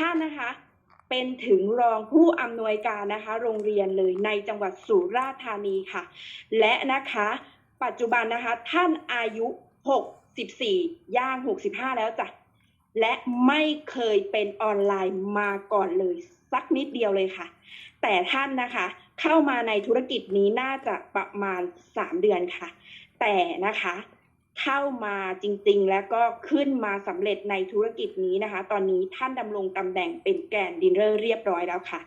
ท่านนะคะ เป็นถึงรองผู้อำนวยการนะคะ โรงเรียนเลยในจังหวัดสุราษฎร์ธานีค่ะ และนะคะ ปัจจุบันนะคะ ท่านอายุ 64 ย่าง 65 แล้วจ้ะและไม่เคยเป็นออนไลน์มาก่อนเลยสักนิดเดียวเลยค่ะ แต่ท่านนะคะ เข้ามาในธุรกิจนี้น่าจะประมาณ 3 เดือนค่ะ แต่นะคะ เข้ามาจริงๆ แล้วก็ขึ้นมาสำเร็จในธุรกิจนี้นะคะ ตอนนี้ท่านดำรงตำแหน่งเป็นแกนด์ดินเนอร์เรียบร้อยแล้วค่ะ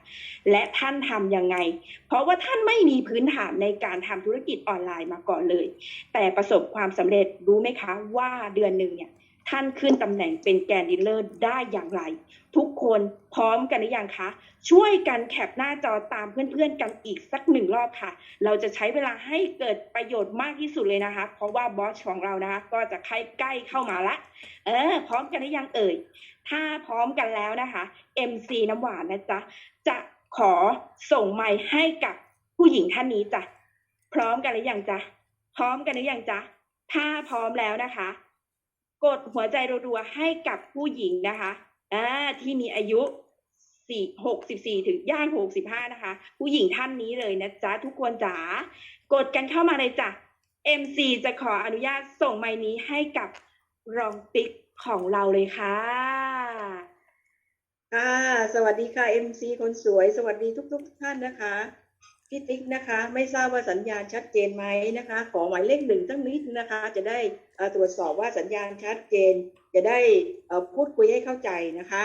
และท่านทำยังไง เพราะว่าท่านไม่มีพื้นฐานในการทำธุรกิจออนไลน์มาก่อนเลย แต่ประสบความสำเร็จรู้ไหมคะว่าเดือนหนึ่งเนี่ย ท่านขึ้นตำแหน่งเป็นแกนด์ดีลเลอร์ได้อย่างไร ทุกคนพร้อมกันหรือยังคะ ช่วยกันแคปหน้าจอตามเพื่อนๆกันอีกสักหนึ่งรอบค่ะ เราจะใช้เวลาให้เกิดประโยชน์มากที่สุดเลยนะคะ เพราะว่าบอสของเรานะคะ ก็จะใกล้ใกล้เข้ามาละเออ พร้อมกันหรือยังเอ่ย ถ้าพร้อมกันแล้วนะคะ MC น้ำหวานนะจ๊ะจะขอส่งไมค์ให้กับผู้หญิงท่านนี้จ้ะพร้อมกันหรือยังจ๊ะพร้อมกันหรือยังจ๊ะถ้าพร้อมแล้วนะคะ กดหัวใจรัวๆให้กับผู้หญิงนะคะอ่าที่มีอายุสี่หกสิบสี่ถึงย่างหกสิบห้านะคะ ผู้หญิงท่านนี้เลยนะจ๊ะทุกคนจ๋ากดกันเข้ามาเลยจ้ะ MC จะขออนุญาตส่งไมค์นี้ให้กับรองติ๊กของเราเลยค่ะค่ะสวัสดีค่ะ MC คนสวย สวัสดีทุกๆทท่านนะคะ พี่ติ๊กนะคะ ไม่ทราบว่าสัญญาณชัดเจนไหมนะคะ ขอหมายเลขหนึ่งตั้งนิดนะคะ จะได้ตรวจสอบว่าสัญญาณชัดเจน จะได้พูดคุยให้เข้าใจนะคะ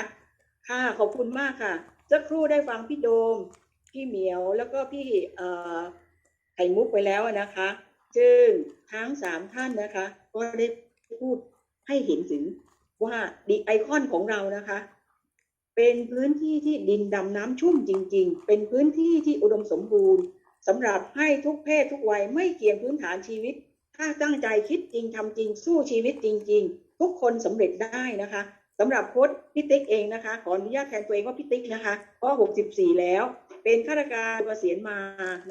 ค่ะขอบคุณมากค่ะสักครู่ได้ฟังพี่โดม พี่เหมียวแล้วก็พี่ไข่มุกไปแล้วนะคะซึ่งทั้งสามท่านนะคะ ก็ได้พูดให้เห็นถึงว่าดีไอคอนของเรานะคะ เป็นพื้นที่ที่ดินดำน้ำชุ่มจริง ๆ เป็นพื้นที่ที่อุดมสมบูรณ์สำหรับให้ทุกเพศทุกวัยไม่เกี่ยงพื้นฐานชีวิต ถ้าตั้งใจคิดจริงทำจริงสู้ชีวิตจริง ๆ ทุกคนสำเร็จได้นะคะสำหรับโค้ชพี่ติ๊กเองนะคะขออนุญาตแทนตัวเองว่าพี่ติ๊กนะคะเพราะ64 แล้ว เป็นข้าราชการเกษียณมา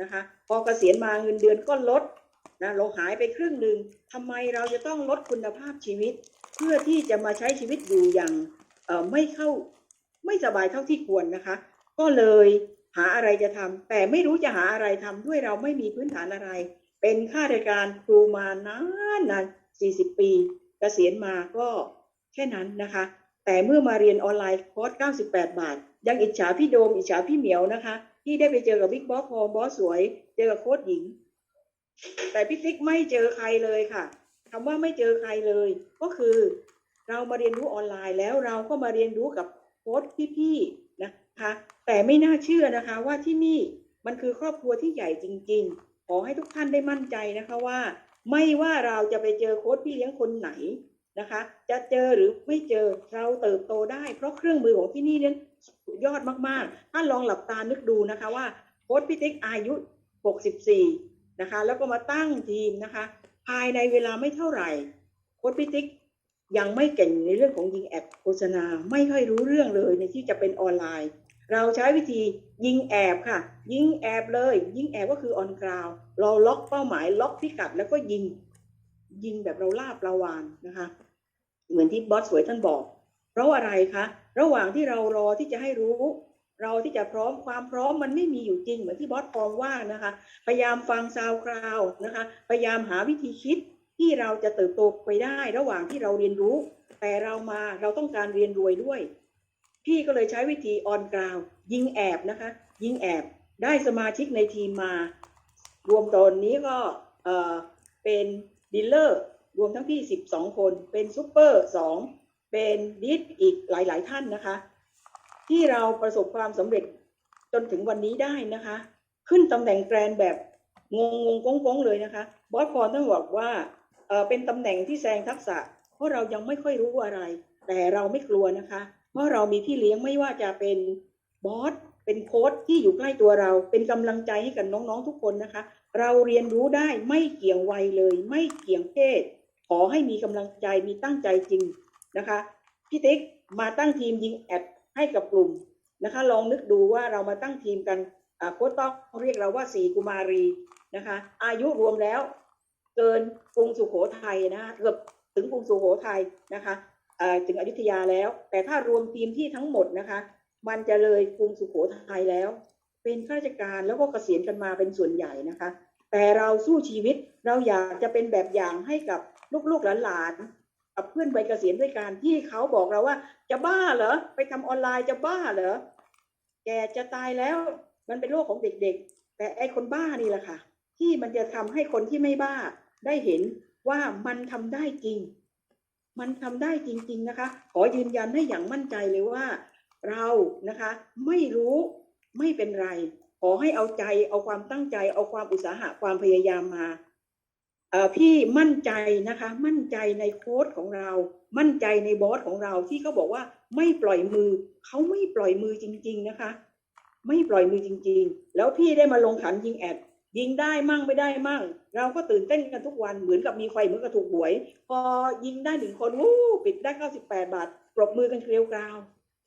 นะคะ พอเกษียณมาเงินเดือนก็ลดนะเราหายไปครึ่งหนึ่งทำไมเราจะต้องลดคุณภาพชีวิต เพื่อที่จะมาใช้ชีวิตอยู่อย่างไม่เข้า ไม่สบายเท่าที่ควรนะคะ ก็เลยหาอะไรจะทำแต่ไม่รู้จะหาอะไรทำด้วยเราไม่มีพื้นฐานอะไร เป็นข้าราชการครูมานานนาน40 ปีเกษียณมาก็แค่นั้นนะคะ แต่เมื่อมาเรียนออนไลน์คอร์ส 98 บาท ยังอิจฉาพี่โดม อิจฉาพี่เหมียวนะคะ ที่ได้ไปเจอกับบิ๊กบอสพอบอสสวย เจอกับโค้ชหญิง แต่พี่ติ๊กไม่เจอใครเลยค่ะคำว่าไม่เจอใครเลย ก็คือเรามาเรียนรู้ออนไลน์แล้วเราก็มาเรียนรู้กับ ค้ชพี่ๆนะคะแต่ไม่น่าเชื่อนะคะว่าที่นี่มันคือครอบครัวที่ใหญ่จริง ๆ ขอให้ทุกท่านได้มั่นใจนะคะว่า ไม่ว่าเราจะไปเจอโค้ชพี่เลี้ยงคนไหนนะคะ จะเจอหรือไม่เจอเราเติบโตได้ เพราะเครื่องมือของที่นี่นี่ยสุดยอดมากๆท่านลองหลับตานึกดูนะคะว่าโค้ชพี่ติ๊กอายุ 64 นะคะ แล้วก็มาตั้งทีมนะคะ ภายในเวลาไม่เท่าไหร่โค้ชพี่ติ๊ก ยังไม่เก่งในเรื่องของยิงแอดโฆษณาไม่ค่อยรู้เรื่องเลยในที่จะเป็นออนไลน์ เราใช้วิธียิงแอบค่ะ ยิงแอบเลย ยิงแอบก็คือออนกราวเราล็อกเป้าหมายล็อกพิกัดแล้วก็ยิง ยิงแบบเราลาบระวานนะคะ เหมือนที่บอสสวยท่านบอก เพราะอะไรคะ ระหว่างที่เรารอที่จะให้รู้ เราที่จะพร้อมความพร้อมมันไม่มีอยู่จริงเหมือนที่บอสพองว่านะคะ พยายามฟังซาวคราวนะคะ พยายามหาวิธีคิด ที่เราจะเติบโตไปได้ระหว่างที่เราเรียนรู้ แต่เรามาเราต้องการเรียนรวยด้วย พี่ก็เลยใช้วิธีออนกราวยิงแอบนะคะ ยิงแอบได้สมาชิกในทีมมา รวมตอนนี้ก็เออเป็นดีลเลอร์รวมทั้งพี่ 12 คน เป็นซูเปอร์ 2 เป็นดิสอีกหลาย ๆ ท่านนะคะ ที่เราประสบความสำเร็จจนถึงวันนี้ได้นะคะ ขึ้นตำแหน่งแกรนแบบงงงงงงเลยนะคะ บอสพรต้องบอกว่า เออเป็นตำแหน่งที่แซงทักษะ เพราะเรายังไม่ค่อยรู้อะไร แต่เราไม่กลัวนะคะ เพราะเรามีพี่เลี้ยงไม่ว่าจะเป็นบอสเป็นโค้ชที่อยู่ใกล้ตัวเรา เป็นกำลังใจให้กับน้องๆทุกคนนะคะ เราเรียนรู้ได้ไม่เกี่ยงวัยเลย ไม่เกี่ยงเพศ ขอให้มีกำลังใจมีตั้งใจจริงนะคะพี่ติ๊กมาตั้งทีมยิงแอดให้กับกลุ่มนะคะ ลองนึกดูว่าเรามาตั้งทีมกันโค้ชต้องเรียกเราว่าสีกุมารีนะคะ อายุรวมแล้ว เกินกรุงสุโขทัยนะคะเกือบถึงกรุงสุโขทัยนะคะถึงอยุธยาแล้ว แต่ถ้ารวมทีมที่ทั้งหมดนะคะ มันจะเลยกรุงสุโขทัยแล้ว เป็นข้าราชการแล้วก็เกษียณกันมาเป็นส่วนใหญ่นะคะ แต่เราสู้ชีวิตเราอยากจะเป็นแบบอย่างให้กับลูกๆหลานๆกับเพื่อนวัยเกษียณด้วยกันที่เขาบอกเราว่า จะบ้าเหรอไปทำออนไลน์จะบ้าเหรอแกจะตายแล้ว มันเป็นโลกของเด็กๆ แต่ไอคนบ้านี่แหละค่ะ ที่มันจะทำให้คนที่ไม่บ้า ได้เห็นว่ามันทำได้จริง มันทำได้จริง ๆนะคะ ขอยืนยันให้อย่างมั่นใจเลยว่า เรานะคะไม่รู้ไม่เป็นไร ขอให้เอาใจเอาความตั้งใจ เอาความอุตสาหะความพยายามมาพี่มั่นใจนะคะ มั่นใจในโค้ดของเรา มั่นใจในบอสของเราที่เขาบอกว่าไม่ปล่อยมือ เขาไม่ปล่อยมือจริง ๆนะคะ ไม่ปล่อยมือจริง ๆ แล้วพี่ได้มาลงขันยิงแอด ยิงได้มั่งไม่ได้มั่ง เราก็ตื่นเต้นกันทุกวันเหมือนกับมีไฟเหมือนกับถูกหวย พอยิงได้หนึ่งคนวู้ปิดได้ 98 บาท ปรบมือกันเกลียวกราว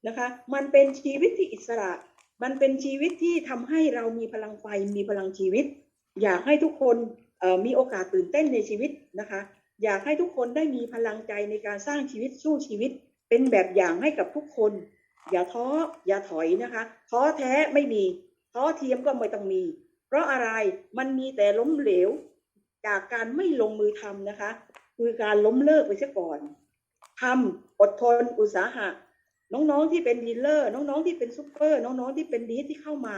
นะคะ มันเป็นชีวิตที่อิสระ มันเป็นชีวิตที่ทำให้เรามีพลังไฟมีพลังชีวิต อยากให้ทุกคนมีโอกาสตื่นเต้นในชีวิตนะคะ อยากให้ทุกคนได้มีพลังใจในการสร้างชีวิตสู้ชีวิต เป็นแบบอย่างให้กับทุกคน อย่าท้ออย่าถอยนะคะท้อแท้ไม่มีท้อเทียมก็ไม่ต้องมี เพราะอะไรมันมีแต่ล้มเหลว จากการไม่ลงมือทำนะคะ คือการล้มเลิกไปซะก่อนทำอดทนอุตสาหะ น้องๆที่เป็นดีลเลอร์ น้องๆที่เป็นซูเปอร์น้องๆที่เป็นดีที่เข้ามา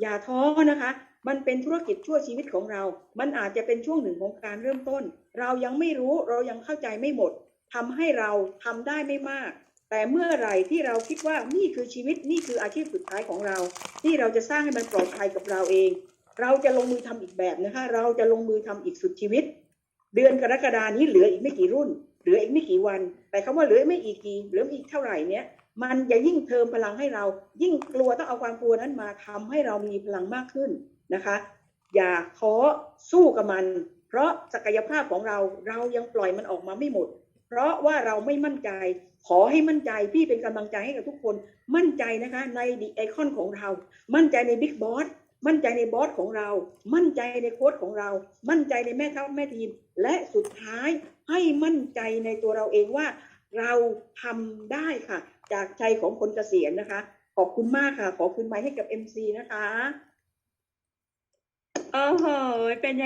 อย่าท้อนะคะ มันเป็นธุรกิจชั่วชีวิตของเรา มันอาจจะเป็นช่วงหนึ่งของการเริ่มต้น เรายังไม่รู้เรายังเข้าใจไม่หมดทำให้เราทำได้ไม่มาก แต่เมื่อไหร่ที่เราคิดว่านี่คือชีวิตนี่คืออาชีพสุดท้ายของเรา ที่เราจะสร้างให้มันปลอดภัยกับเราเอง เราจะลงมือทำอีกแบบนะคะ เราจะลงมือทำอีกสุดชีวิต เดือนกรกฎานี้เหลืออีกไม่กี่รุ่น เหลืออีกไม่กี่วัน แต่คำว่าเหลือไม่อีกกี่เหลืออีกเท่าไหร่เนี้ยมันจะยิ่งเติมพลังให้เรา ยิ่งกลัวต้องเอาความกลัวนั้นมาทำให้เรามีพลังมากขึ้นนะคะ อย่าท้อสู้กับมัน เพราะศักยภาพของเราเรายังปล่อยมันออกมาไม่หมด เพราะว่าเราไม่มั่นใจ ขอให้มั่นใจพี่เป็นกำลังใจให้กับทุกคน มั่นใจนะคะในดีไอคอนของเรา มั่นใจในบิ๊กบอส มั่นใจในบอสของเรา มั่นใจในโค้ชของเรา มั่นใจในแม่ทัพแม่ทีม และสุดท้ายให้มั่นใจในตัวเราเองว่า เราทำได้ค่ะ จากใจของคนเกษียณนะคะ ขอบคุณมากค่ะ ขอคืนไม้ให้กับ MC นะคะโอ้โหเป็น